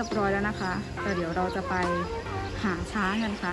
ียบร้อยแล้วนะคะ แต่เดี๋ยวเราจะไปหาช้างกันค่ะ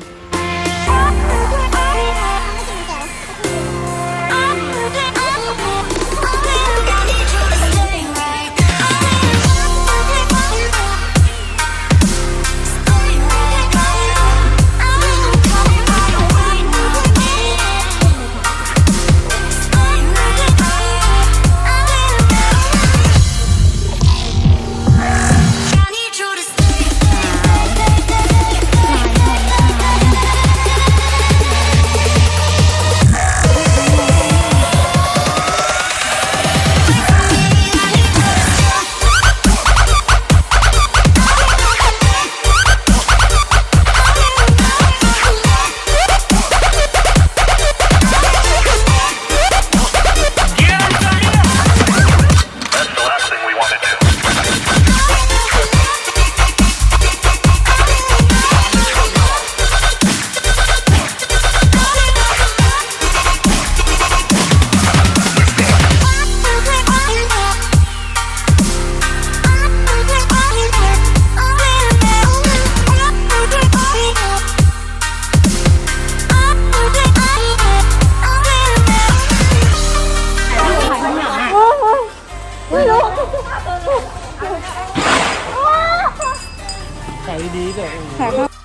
ดีเลย ค่ะ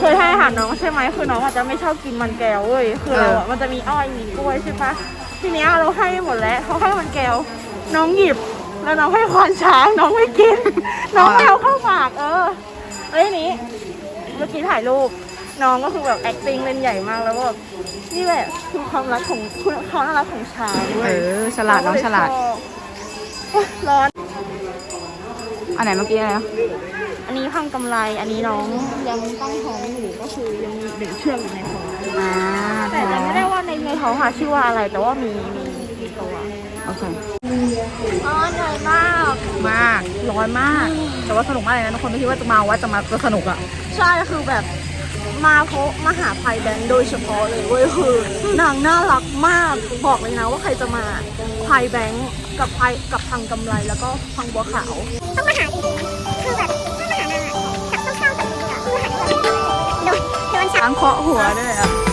เคยให้อาหารน้องใช่ไหมคือน้องอาจจะไม่ชอบกินมันแก้วเว้ยคือเราอะมันจะมีอ้อยมีกล้วยใช่ปะทีเนี้ยเราให้หมดแล้วเขาให้มันแก้วน้องหยิบแล้วน้องให้ควานช้างน้องไม่กิน น้องไม่เอาเข้าปากเออเอ้ยนี้เมื่อกี้ถ่ายรูปน้องก็คือแบบ acting เล่นใหญ่มากแล้วแบบนี่แหละคือความรักของคุณความน่ารักของช้างเว้เอยอฉลาดน้องฉลาดโอ๊ยร้อน อันไหนเมื่อกี้อะไรนะอั นนี้พังกำไร อันนี้น้อง ยังตั้งท้องอยู่ก็คือยังมีหนึ่งเชือกอยู่ในท้องอ่าแต่จำไม่ได้ว่าในในท้องอะชื่อว่าอะไร แต่ว่ามีมีมีตัวโอเคอ๋อเหนื่อยมากมาก ร้อนมาก แต่ว่าสนุกมากเลยนะทุกคนไม่คิดว่าจะมาว่าจะมาจะสนุกอะใช่คือแบบมาเพราะมาหาภัยแบงค์โดยเฉพาะเลยเว้ยคือนางน่ารักมากบอกเลยนะว่าใครจะมาภัยแบงค์กับภัยกับพังกำไรแล้วก็พังบัวขาว ต้องมาหาจริงๆคือแบบางเคาะหัวด้วยอะ